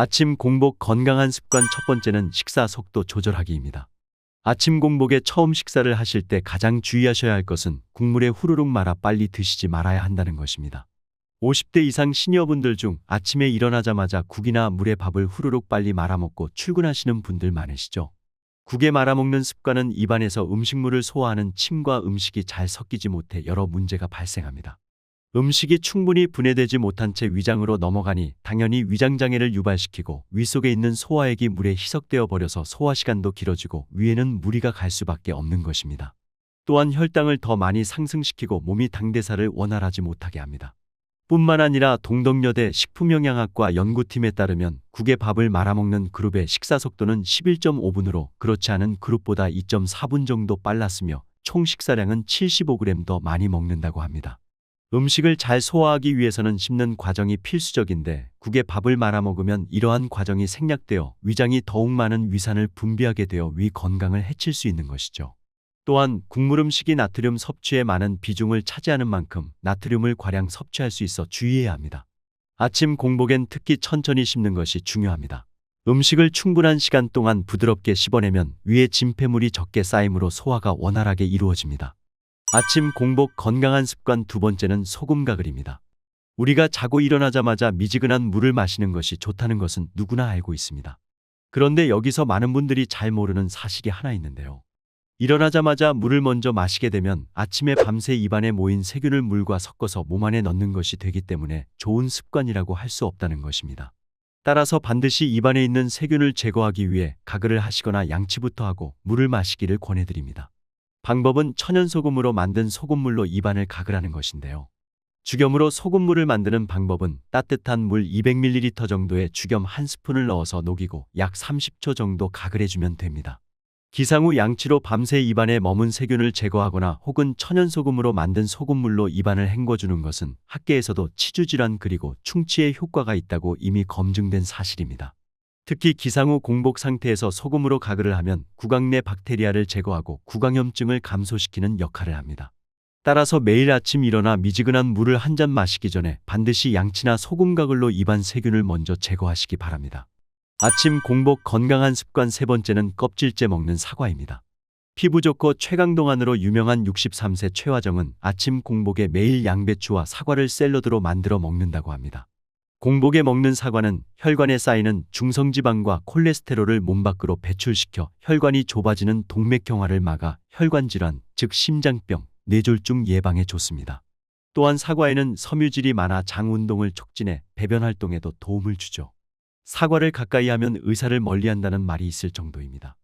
아침 공복 건강한 습관 첫 번째는 식사 속도 조절하기입니다. 아침 공복에 처음 식사를 하실 때 가장 주의하셔야 할 것은 국물에 후루룩 말아 빨리 드시지 말아야 한다는 것입니다. 50대 이상 시니어분들 중 아침에 일어나자마자 국이나 물에 밥을 후루룩 빨리 말아먹고 출근하시는 분들 많으시죠? 국에 말아먹는 습관은 입안에서 음식물을 소화하는 침과 음식이 잘 섞이지 못해 여러 문제가 발생합니다. 음식이 충분히 분해되지 못한 채 위장으로 넘어가니 당연히 위장장애를 유발시키고 위 속에 있는 소화액이 물에 희석되어 버려서 소화 시간도 길어지고 위에는 무리가 갈 수밖에 없는 것입니다. 또한 혈당을 더 많이 상승시키고 몸이 당대사를 원활하지 못하게 합니다. 뿐만 아니라 동덕여대 식품영양학과 연구팀에 따르면 국에 밥을 말아먹는 그룹의 식사 속도는 11.5분으로 그렇지 않은 그룹보다 2.4분 정도 빨랐으며 총 식사량은 75g 더 많이 먹는다고 합니다. 음식을 잘 소화하기 위해서는 씹는 과정이 필수적인데 국에 밥을 말아 먹으면 이러한 과정이 생략되어 위장이 더욱 많은 위산을 분비하게 되어 위 건강을 해칠 수 있는 것이죠. 또한 국물 음식이 나트륨 섭취에 많은 비중을 차지하는 만큼 나트륨을 과량 섭취할 수 있어 주의해야 합니다. 아침 공복엔 특히 천천히 씹는 것이 중요합니다. 음식을 충분한 시간 동안 부드럽게 씹어내면 위에 진폐물이 적게 쌓이므로 소화가 원활하게 이루어집니다. 아침 공복 건강한 습관 두 번째는 소금 가글입니다. 우리가 자고 일어나자마자 미지근한 물을 마시는 것이 좋다는 것은 누구나 알고 있습니다. 그런데 여기서 많은 분들이 잘 모르는 사실이 하나 있는데요. 일어나자마자 물을 먼저 마시게 되면 아침에 밤새 입안에 모인 세균을 물과 섞어서 몸 안에 넣는 것이 되기 때문에 좋은 습관이라고 할 수 없다는 것입니다. 따라서 반드시 입안에 있는 세균을 제거하기 위해 가글을 하시거나 양치부터 하고 물을 마시기를 권해드립니다. 방법은 천연소금으로 만든 소금물로 입안을 가글하는 것인데요. 죽염으로 소금물을 만드는 방법은 따뜻한 물 200ml 정도에 죽염 한 스푼을 넣어서 녹이고 약 30초 정도 가글해주면 됩니다. 기상 후 양치로 밤새 입안에 머문 세균을 제거하거나 혹은 천연소금으로 만든 소금물로 입안을 헹궈주는 것은 학계에서도 치주질환 그리고 충치에 효과가 있다고 이미 검증된 사실입니다. 특히 기상 후 공복 상태에서 소금으로 가글을 하면 구강 내 박테리아를 제거하고 구강염증을 감소시키는 역할을 합니다. 따라서 매일 아침 일어나 미지근한 물을 한 잔 마시기 전에 반드시 양치나 소금 가글로 입안 세균을 먼저 제거하시기 바랍니다. 아침 공복 건강한 습관 세 번째는 껍질째 먹는 사과입니다. 피부 좋고 최강동안으로 유명한 63세 최화정은 아침 공복에 매일 양배추와 사과를 샐러드로 만들어 먹는다고 합니다. 공복에 먹는 사과는 혈관에 쌓이는 중성지방과 콜레스테롤을 몸 밖으로 배출시켜 혈관이 좁아지는 동맥경화를 막아 혈관 질환, 즉 심장병, 뇌졸중 예방에 좋습니다. 또한 사과에는 섬유질이 많아 장 운동을 촉진해 배변 활동에도 도움을 주죠. 사과를 가까이 하면 의사를 멀리한다는 말이 있을 정도입니다.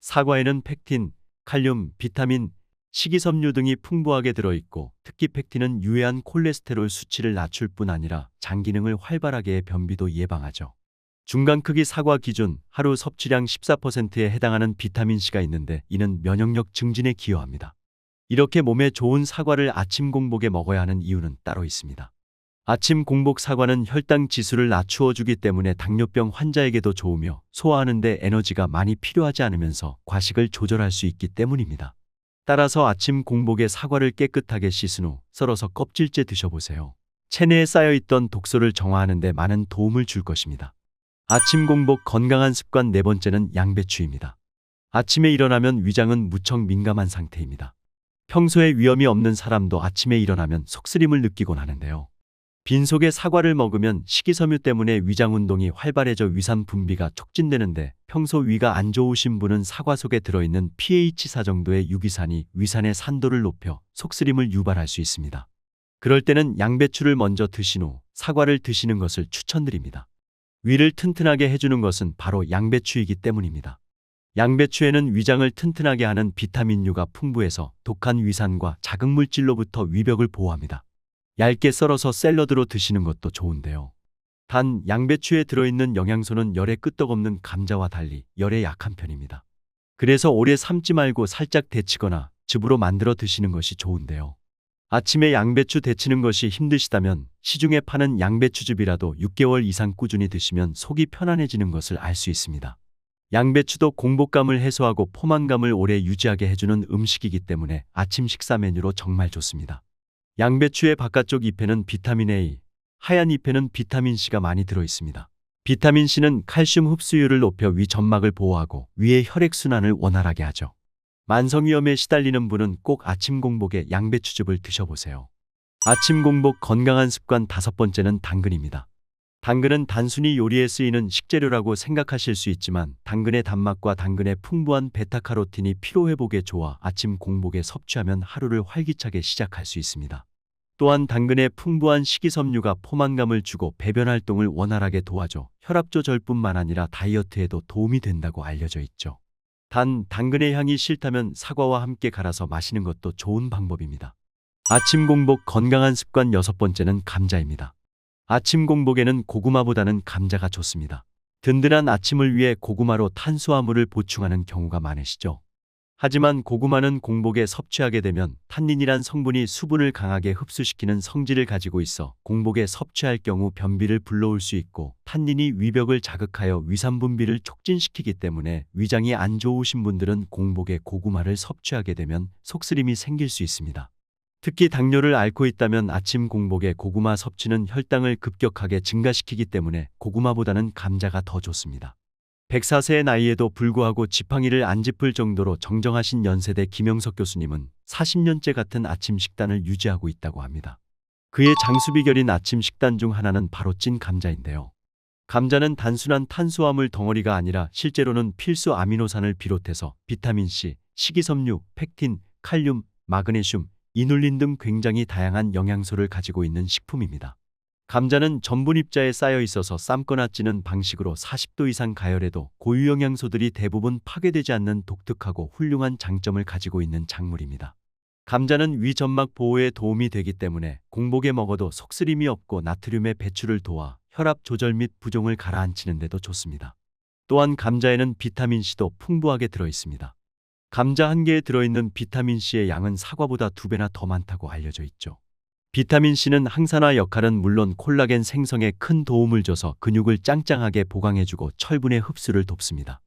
사과에는 펙틴, 칼륨, 비타민, 식이섬유 등이 풍부하게 들어있고 특히 펙틴은 유해한 콜레스테롤 수치를 낮출 뿐 아니라 장 기능을 활발하게 해 변비도 예방하죠. 중간 크기 사과 기준 하루 섭취량 14%에 해당하는 비타민C가 있는데 이는 면역력 증진에 기여합니다. 이렇게 몸에 좋은 사과를 아침 공복에 먹어야 하는 이유는 따로 있습니다. 아침 공복 사과는 혈당 지수를 낮추어 주기 때문에 당뇨병 환자에게도 좋으며 소화하는 데 에너지가 많이 필요하지 않으면서 과식을 조절할 수 있기 때문입니다. 따라서 아침 공복에 사과를 깨끗하게 씻은 후 썰어서 껍질째 드셔보세요. 체내에 쌓여있던 독소를 정화하는 데 많은 도움을 줄 것입니다. 아침 공복 건강한 습관 네 번째는 양배추입니다. 아침에 일어나면 위장은 무척 민감한 상태입니다. 평소에 위험이 없는 사람도 아침에 일어나면 속쓰림을 느끼곤 하는데요. 빈속에 사과를 먹으면 식이섬유 때문에 위장 운동이 활발해져 위산 분비가 촉진되는데 평소 위가 안 좋으신 분은 사과 속에 들어있는 pH 4 정도의 유기산이 위산의 산도를 높여 속쓰림을 유발할 수 있습니다. 그럴 때는 양배추를 먼저 드신 후 사과를 드시는 것을 추천드립니다. 위를 튼튼하게 해주는 것은 바로 양배추이기 때문입니다. 양배추에는 위장을 튼튼하게 하는 비타민유가 풍부해서 독한 위산과 자극물질로부터 위벽을 보호합니다. 얇게 썰어서 샐러드로 드시는 것도 좋은데요. 단 양배추에 들어있는 영양소는 열에 끄떡없는 감자와 달리 열에 약한 편입니다. 그래서 오래 삶지 말고 살짝 데치거나 즙으로 만들어 드시는 것이 좋은데요. 아침에 양배추 데치는 것이 힘드시다면 시중에 파는 양배추즙이라도 6개월 이상 꾸준히 드시면 속이 편안해지는 것을 알 수 있습니다. 양배추도 공복감을 해소하고 포만감을 오래 유지하게 해주는 음식이기 때문에 아침 식사 메뉴로 정말 좋습니다. 양배추의 바깥쪽 잎에는 비타민 A, 하얀 잎에는 비타민 C가 많이 들어 있습니다. 비타민 C는 칼슘 흡수율을 높여 위 점막을 보호하고 위의 혈액순환을 원활하게 하죠. 만성위염에 시달리는 분은 꼭 아침 공복에 양배추즙을 드셔보세요. 아침 공복 건강한 습관 다섯 번째는 당근입니다. 당근은 단순히 요리에 쓰이는 식재료라고 생각하실 수 있지만 당근의 단맛과 당근의 풍부한 베타카로틴이 피로회복에 좋아 아침 공복에 섭취하면 하루를 활기차게 시작할 수 있습니다. 또한 당근의 풍부한 식이섬유가 포만감을 주고 배변 활동을 원활하게 도와줘 혈압 조절뿐만 아니라 다이어트에도 도움이 된다고 알려져 있죠. 단 당근의 향이 싫다면 사과와 함께 갈아서 마시는 것도 좋은 방법입니다. 아침 공복 건강한 습관 여섯 번째는 감자입니다. 아침 공복에는 고구마보다는 감자가 좋습니다. 든든한 아침을 위해 고구마로 탄수화물을 보충하는 경우가 많으시죠. 하지만 고구마는 공복에 섭취하게 되면 탄닌이란 성분이 수분을 강하게 흡수시키는 성질을 가지고 있어 공복에 섭취할 경우 변비를 불러올 수 있고 탄닌이 위벽을 자극하여 위산 분비를 촉진시키기 때문에 위장이 안 좋으신 분들은 공복에 고구마를 섭취하게 되면 속쓰림이 생길 수 있습니다. 특히 당뇨를 앓고 있다면 아침 공복에 고구마 섭취는 혈당을 급격하게 증가시키기 때문에 고구마보다는 감자가 더 좋습니다. 104세의 나이에도 불구하고 지팡이를 안 짚을 정도로 정정하신 연세대 김영석 교수님은 40년째 같은 아침 식단을 유지하고 있다고 합니다. 그의 장수 비결인 아침 식단 중 하나는 바로 찐 감자인데요. 감자는 단순한 탄수화물 덩어리가 아니라 실제로는 필수 아미노산을 비롯해서 비타민C, 식이섬유, 팩틴, 칼륨, 마그네슘, 이눌린 등 굉장히 다양한 영양소를 가지고 있는 식품입니다. 감자는 전분 입자에 쌓여 있어서 삶거나 찌는 방식으로 40도 이상 가열해도 고유 영양소들이 대부분 파괴되지 않는 독특하고 훌륭한 장점을 가지고 있는 작물입니다. 감자는 위 점막 보호에 도움이 되기 때문에 공복에 먹어도 속쓰림이 없고 나트륨의 배출을 도와 혈압 조절 및 부종을 가라앉히는 데도 좋습니다. 또한 감자에는 비타민C도 풍부하게 들어 있습니다. 감자 한 개에 들어있는 비타민C의 양은 사과보다 두 배나 더 많다고 알려져 있죠. 비타민C는 항산화 역할은 물론 콜라겐 생성에 큰 도움을 줘서 근육을 짱짱하게 보강해주고 철분의 흡수를 돕습니다.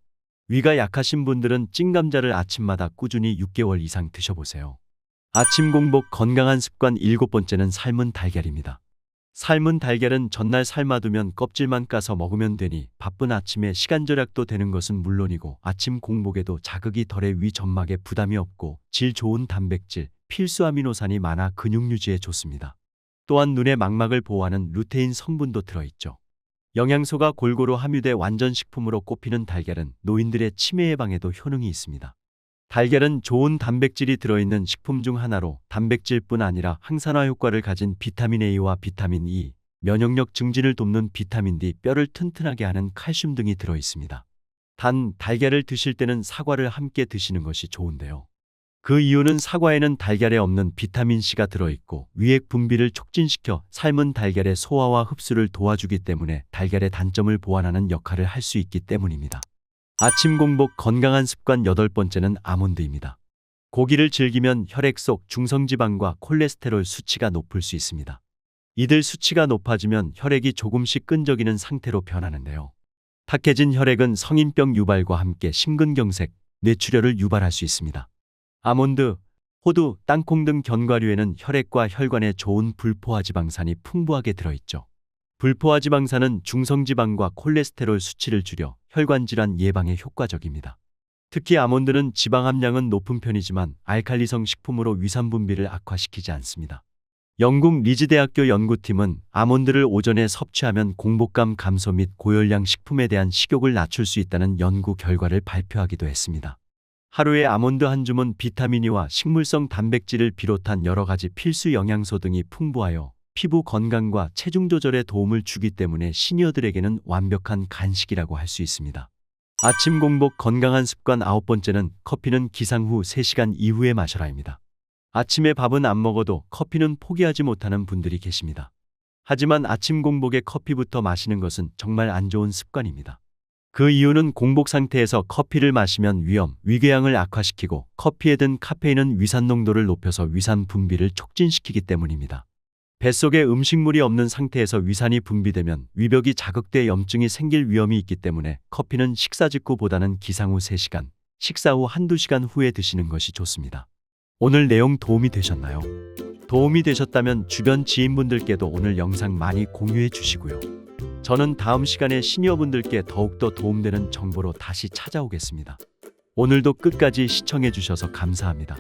위가 약하신 분들은 찐감자를 아침마다 꾸준히 6개월 이상 드셔보세요. 아침 공복 건강한 습관 일곱 번째는 삶은 달걀입니다. 삶은 달걀은 전날 삶아두면 껍질만 까서 먹으면 되니 바쁜 아침에 시간 절약도 되는 것은 물론이고 아침 공복에도 자극이 덜해 위 점막에 부담이 없고 질 좋은 단백질, 필수 아미노산이 많아 근육 유지에 좋습니다. 또한 눈의 망막을 보호하는 루테인 성분도 들어있죠. 영양소가 골고루 함유돼 완전 식품으로 꼽히는 달걀은 노인들의 치매 예방에도 효능이 있습니다. 달걀은 좋은 단백질이 들어있는 식품 중 하나로 단백질뿐 아니라 항산화 효과를 가진 비타민 A와 비타민 E, 면역력 증진을 돕는 비타민 D, 뼈를 튼튼하게 하는 칼슘 등이 들어 있습니다. 단, 달걀을 드실 때는 사과를 함께 드시는 것이 좋은데요. 그 이유는 사과에는 달걀에 없는 비타민C가 들어있고 위액 분비를 촉진시켜 삶은 달걀의 소화와 흡수를 도와주기 때문에 달걀의 단점을 보완하는 역할을 할 수 있기 때문입니다. 아침 공복 건강한 습관 여덟 번째는 아몬드입니다. 고기를 즐기면 혈액 속 중성지방과 콜레스테롤 수치가 높을 수 있습니다. 이들 수치가 높아지면 혈액이 조금씩 끈적이는 상태로 변하는데요. 탁해진 혈액은 성인병 유발과 함께 심근경색, 뇌출혈을 유발할 수 있습니다. 아몬드, 호두, 땅콩 등 견과류에는 혈액과 혈관에 좋은 불포화 지방산이 풍부하게 들어있죠. 불포화 지방산은 중성지방과 콜레스테롤 수치를 줄여 혈관 질환 예방에 효과적입니다. 특히 아몬드는 지방 함량은 높은 편이지만 알칼리성 식품으로 위산 분비를 악화시키지 않습니다. 영국 리즈대학교 연구팀은 아몬드를 오전에 섭취하면 공복감 감소 및 고열량 식품에 대한 식욕을 낮출 수 있다는 연구 결과를 발표하기도 했습니다. 하루에 아몬드 한 줌은 비타민이와 식물성 단백질을 비롯한 여러 가지 필수 영양소 등이 풍부하여 피부 건강과 체중 조절에 도움을 주기 때문에 시니어들에게는 완벽한 간식이라고 할 수 있습니다. 아침 공복 건강한 습관 아홉 번째는 커피는 기상 후 3시간 이후에 마셔라입니다. 아침에 밥은 안 먹어도 커피는 포기하지 못하는 분들이 계십니다. 하지만 아침 공복에 커피부터 마시는 것은 정말 안 좋은 습관입니다. 그 이유는 공복 상태에서 커피를 마시면 위염, 위궤양을 악화시키고 커피에 든 카페인은 위산 농도를 높여서 위산 분비를 촉진시키기 때문입니다. 뱃속에 음식물이 없는 상태에서 위산이 분비되면 위벽이 자극돼 염증이 생길 위험이 있기 때문에 커피는 식사 직후 보다는 기상 후 3시간, 식사 후 한두 시간 후에 드시는 것이 좋습니다. 오늘 내용 도움이 되셨나요? 도움이 되셨다면 주변 지인분들께도 오늘 영상 많이 공유해 주시고요. 저는 다음 시간에 시니어분들께 더욱더 도움되는 정보로 다시 찾아오겠습니다. 오늘도 끝까지 시청해 주셔서 감사합니다.